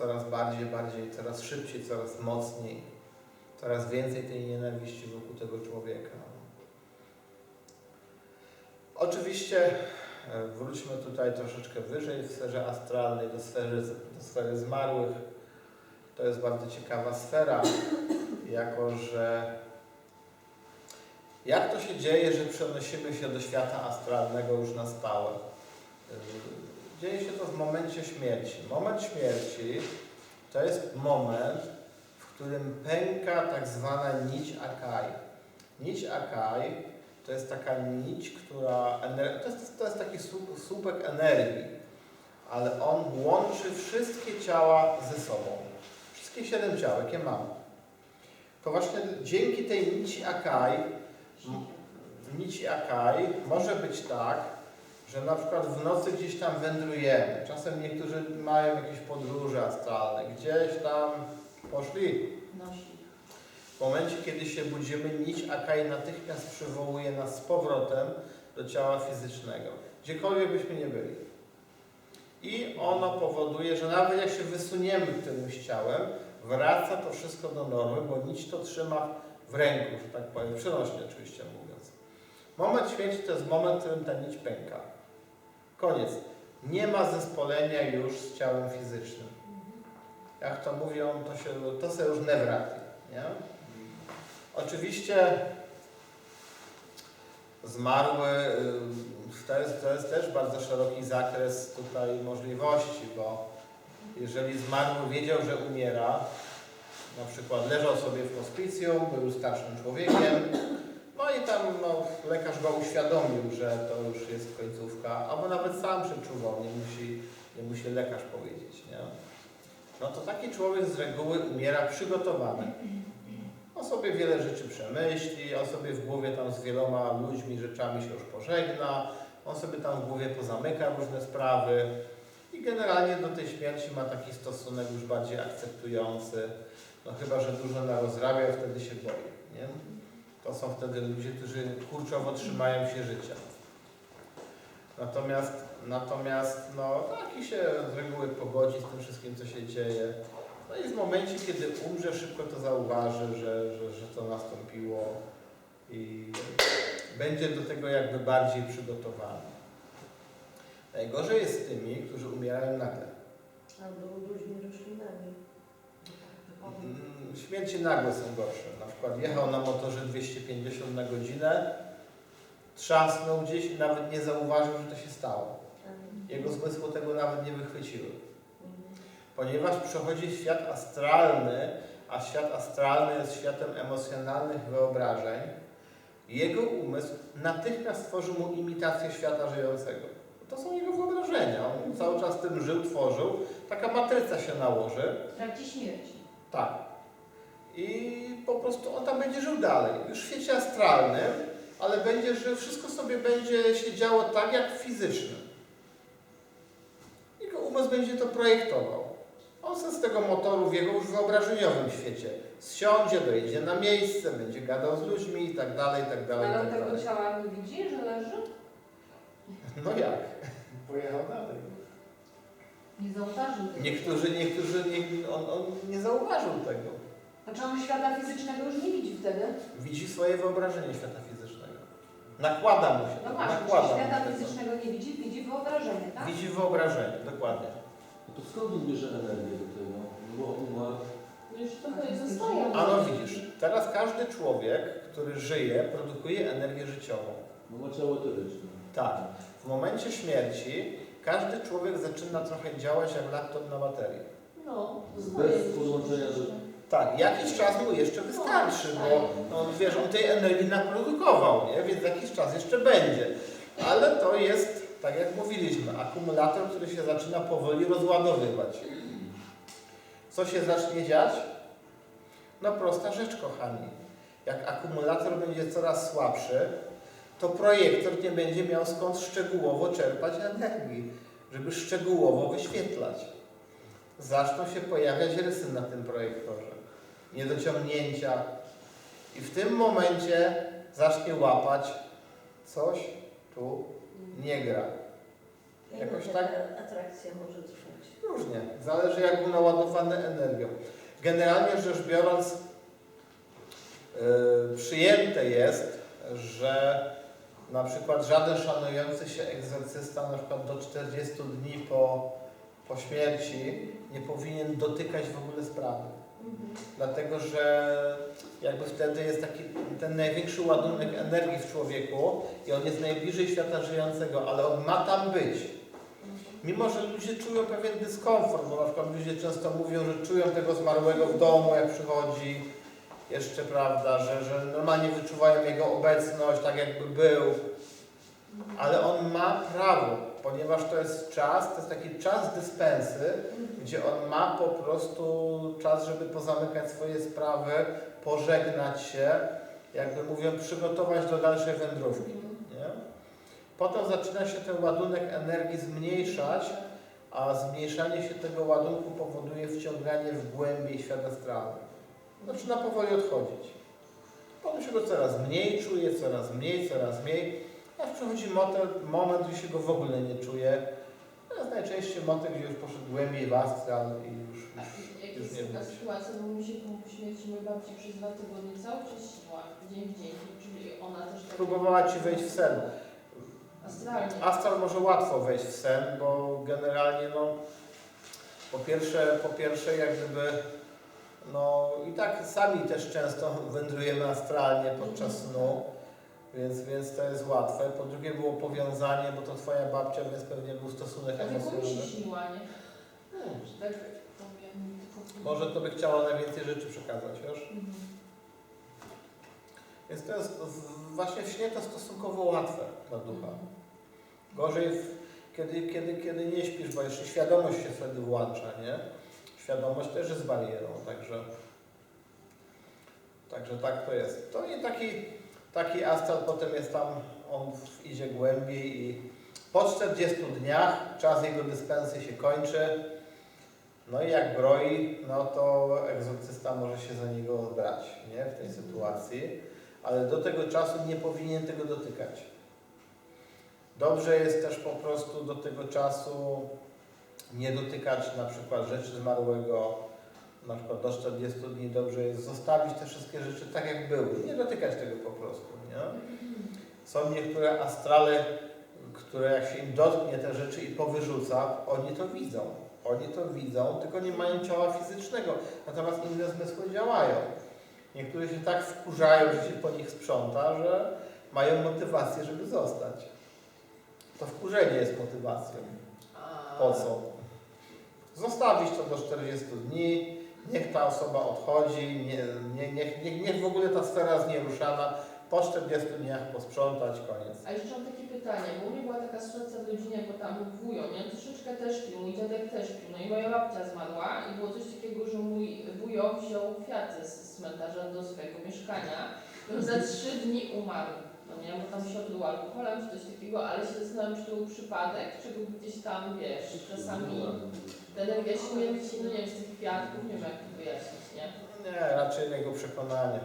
coraz bardziej, bardziej, coraz szybciej, coraz mocniej, coraz więcej tej nienawiści wokół tego człowieka. Oczywiście e, wróćmy tutaj troszeczkę wyżej w sferze astralnej, do sfery, do sfery zmarłych. To jest bardzo ciekawa sfera, jako że jak to się dzieje, że przenosimy się do świata astralnego już na stałe? Dzieje się to w momencie śmierci. Moment śmierci to jest moment, w którym pęka tak zwana nić Akai. Nić Akai to jest taka nić, która. To jest, to jest taki słup, słupek energii, ale on łączy wszystkie ciała ze sobą. Wszystkie siedem ciał, jakie mamy. To właśnie dzięki tej nici Akai nici Akai może być tak, że na przykład w nocy gdzieś tam wędrujemy. Czasem niektórzy mają jakieś podróże astralne, gdzieś tam poszli. W momencie, kiedy się budzimy, nić Akai natychmiast przywołuje nas z powrotem do ciała fizycznego, gdziekolwiek byśmy nie byli. I ono powoduje, że nawet jak się wysuniemy którymś ciałem, wraca to wszystko do normy, bo nić to trzyma w ręku, że tak powiem, przenośnie oczywiście mówiąc. Moment śmierci to jest moment, w którym ta nić pęka. Koniec. Nie ma zespolenia już z ciałem fizycznym. Jak to mówią, to, się, to są już nevraty. Nie? Oczywiście zmarły, y, to jest, to jest też bardzo szeroki zakres tutaj możliwości, bo jeżeli zmarły wiedział, że umiera, na przykład leżał sobie w hospicjum, był starszym człowiekiem, tam no, lekarz go uświadomił, że to już jest końcówka, albo nawet sam przeczuwał, nie musi, nie musi lekarz powiedzieć, nie? No to taki człowiek z reguły umiera przygotowany. On sobie wiele rzeczy przemyśli, on sobie w głowie tam z wieloma ludźmi, rzeczami się już pożegna, on sobie tam w głowie pozamyka różne sprawy i generalnie do tej śmierci ma taki stosunek już bardziej akceptujący. No chyba, że dużo narozrabia, wtedy się boi, nie? To są wtedy ludzie, którzy kurczowo trzymają się życia. Natomiast, natomiast no, taki się z reguły pogodzi z tym wszystkim, co się dzieje. No i w momencie, kiedy umrze, szybko to zauważy, że, że, że to nastąpiło i będzie do tego jakby bardziej przygotowany. Najgorzej jest z tymi, którzy umierają nagle. Albo ludźmi roślinami. Mm, Śmierci nagłe są gorsze. Na przykład jechał na motorze 250 na godzinę, trzasnął gdzieś i nawet nie zauważył, że to się stało. Jego zmysły tego nawet nie wychwyciły. Ponieważ przechodzi świat astralny, a świat astralny jest światem emocjonalnych wyobrażeń, jego umysł natychmiast tworzy mu imitację świata żyjącego. To są jego wyobrażenia. On cały czas tym żył, tworzył. Taka matryca się nałoży. W trakcie śmierci. Tak. I po prostu on tam będzie żył dalej. Już w świecie astralnym, ale będzie żył, wszystko sobie będzie się działo tak jak w fizycznym. Jego umysł będzie to projektował. On z tego motoru w jego już wyobrażeniowym świecie zsiądzie, dojedzie na miejsce, będzie gadał z ludźmi i tak dalej, i tak dalej, Ale tak tego dalej. ciała nie widzi, że leży? No jak? Pojechał dalej. Nie zauważył tego. Niektórzy, niektórzy, nie, on, on nie zauważył tego. Znaczy on świata fizycznego już nie widzi wtedy? Widzi swoje wyobrażenie świata fizycznego. Nakłada mu się No to, właśnie, nakłada czyli mu świata się fizycznego nie widzi, widzi wyobrażenie, tak? Widzi wyobrażenie, dokładnie. No to skąd on bierze energię do tego? No bo umarł. Już trochę zostaje. A no widzisz, teraz każdy człowiek, który żyje, produkuje energię życiową. No ma ciało etyryczne. Tak. W momencie śmierci każdy człowiek zaczyna trochę działać jak laptop na baterii. No, Bez podłączenia do... Tak, jakiś czas mu jeszcze wystarczy, bo no, wiesz, on tej energii naprodukował, nie? więc jakiś czas jeszcze będzie. Ale to jest, tak jak mówiliśmy, akumulator, który się zaczyna powoli rozładowywać. Co się zacznie dziać? No prosta rzecz, kochani. Jak akumulator będzie coraz słabszy, to projektor nie będzie miał skąd szczegółowo czerpać energii, żeby szczegółowo wyświetlać. Zaczną się pojawiać rysy na tym projektorze, niedociągnięcia i w tym momencie zacznie łapać coś tu nie gra. Jakoś tak? atrakcja może trwać. Różnie. Zależy jak był naładowany energią. Generalnie rzecz biorąc, yy, przyjęte jest, że na przykład żaden szanujący się egzorcysta na przykład do 40 dni po, po śmierci nie powinien dotykać w ogóle sprawy. Mhm. Dlatego, że jakby wtedy jest taki ten największy ładunek energii w człowieku i on jest najbliżej świata żyjącego, ale on ma tam być. Mimo, że ludzie czują pewien dyskomfort, bo na przykład ludzie często mówią, że czują tego zmarłego w domu, jak przychodzi, jeszcze prawda, że, że normalnie wyczuwają jego obecność, tak jakby był, ale on ma prawo, ponieważ to jest czas, to jest taki czas dyspensy, gdzie on ma po prostu czas, żeby pozamykać swoje sprawy, pożegnać się, jakby mówią, przygotować do dalszej wędrówki. Nie? Potem zaczyna się ten ładunek energii zmniejszać, a zmniejszanie się tego ładunku powoduje wciąganie w głębiej świat astralny. Zaczyna powoli odchodzić. Potem się go coraz mniej czuje, coraz mniej, coraz mniej, aż przychodzi motel, moment, gdzie się go w ogóle nie czuje. To jest najczęściej motyl, gdzie już poszedł głębiej w astral i już, A już, już jest nie taka będzie. sytuacja, bo mi się po śmierci mojej babci przez dwa tygodnie cały czas śniła, dzień w dzień, czyli ona też tak Próbowała Ci wejść w sen. astralnie. Astral może łatwo wejść w sen, bo generalnie no, po pierwsze, po pierwsze jak gdyby no i tak sami też często wędrujemy astralnie podczas snu, więc, więc to jest łatwe. Po drugie było powiązanie, bo to Twoja babcia, więc pewnie był stosunek A tylko mi się emocjonalny. śniła, nie? Że tak powiem. tylko- Może to by chciała najwięcej rzeczy przekazać, wiesz? Mhm. Więc to jest w- właśnie w śnie to stosunkowo łatwe dla ducha. Gorzej, w, kiedy, kiedy, kiedy nie śpisz, bo jeszcze świadomość się wtedy włącza, nie? Świadomość też jest barierą, także, także tak to jest. To i taki, taki astral potem jest tam, on idzie głębiej i po 40 dniach czas jego dyspensy się kończy. No i jak broi, no to egzorcysta może się za niego brać, nie? W tej sytuacji. Ale do tego czasu nie powinien tego dotykać. Dobrze jest też po prostu do tego czasu nie dotykać na przykład rzeczy zmarłego, na przykład do 40 dni dobrze jest zostawić te wszystkie rzeczy tak jak były, nie dotykać tego po prostu, nie? Są niektóre astrale, które jak się im dotknie te rzeczy i powyrzuca, oni to widzą. Oni to widzą, tylko nie mają ciała fizycznego, natomiast inne zmysły działają. Niektórzy się tak wkurzają, że się po nich sprząta, że mają motywację, żeby zostać. To wkurzenie jest motywacją. Po co? Zostawić to do 40 dni, niech ta osoba odchodzi, nie, nie, niech, niech, niech w ogóle ta sfera jest nieruszana, po 40 dniach posprzątać, koniec. A jeszcze mam takie pytanie, bo u mnie była taka sytuacja w rodzinie, bo tam wujo, nie? Troszeczkę też pił, mój dziadek też pił, no i moja babcia zmarła i było coś takiego, że mój wujo wziął kwiaty z cmentarza do swojego mieszkania on za trzy dni umarł. No nie, bo tam się odbył alkoholem czy coś takiego, ale się zastanawiam, czy to był przypadek, czy był gdzieś tam, wiesz, czasami ta energia śmierci, no nie wiem, z tych kwiatków, nie wiem jak to wyjaśnić, nie? Nie, raczej jego przekonanie.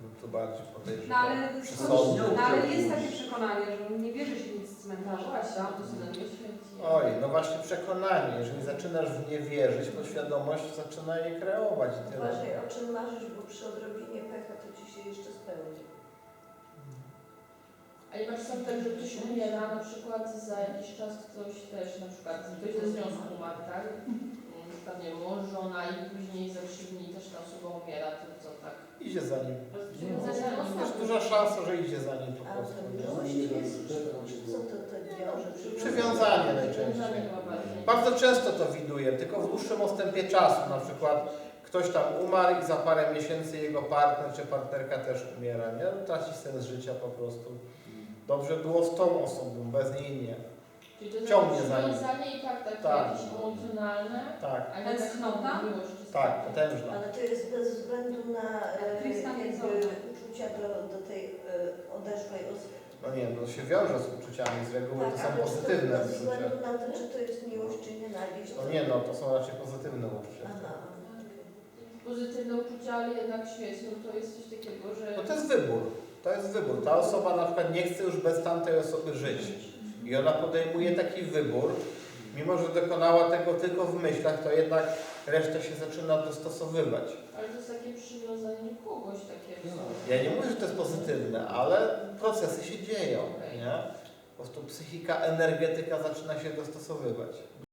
Bym tu bardziej No podejrzewał. ale, Przesądny. no, ale jest takie przekonanie, że nie bierze się nic z cmentarza, Właśnie, to śmierci. nie? Oj, no właśnie przekonanie. Jeżeli zaczynasz w nie wierzyć, podświadomość zaczyna je kreować. i tyle. Uważaj, o czym marzysz, bo przy odrobinie pecha to ci się jeszcze spełni. A nie ma czasem tak, że ktoś umiera, na przykład za jakiś czas ktoś też, na przykład ktoś ze związku umarł, tak? Nie wiem, mąż, żona i później za trzy dni też ta osoba umiera, to co tak? Idzie za nim. Rozwiązanie Jest duża szansa, że idzie za nim po prostu. Przywiązanie najczęściej. Bardzo często to widuję, tylko w dłuższym odstępie czasu. Na przykład ktoś tam umarł i za parę miesięcy jego partner czy partnerka też umiera, nie? Traci sens życia po prostu. Dobrze było z tą osobą, bez niej nie. Czyli to jest ciągnie takie za nim. przywiązanie i tak, takie Tak. jakieś emocjonalne, Tak, a nie Tęsknota? tak, potężna. Ale to jest bez względu na e, Tristan jakby Isolde. uczucia do, do tej e, odeszłej osoby. No nie, no się wiąże z uczuciami, z reguły to są ale czy pozytywne bez uczucia. względu na to, czy to jest miłość, czy nienawiść. No nie, no to są raczej pozytywne uczucia. Aha. Pozytywne uczucia, ale jednak śmierć, no to jest coś takiego, że... No to jest wybór. To jest wybór. Ta osoba na przykład nie chce już bez tamtej osoby żyć. I ona podejmuje taki wybór, mimo że dokonała tego tylko w myślach, to jednak reszta się zaczyna dostosowywać. Ale to jest takie przywiązanie kogoś, takie... No. Ja nie mówię, że to jest pozytywne, ale procesy się dzieją, nie? Po prostu psychika, energetyka zaczyna się dostosowywać.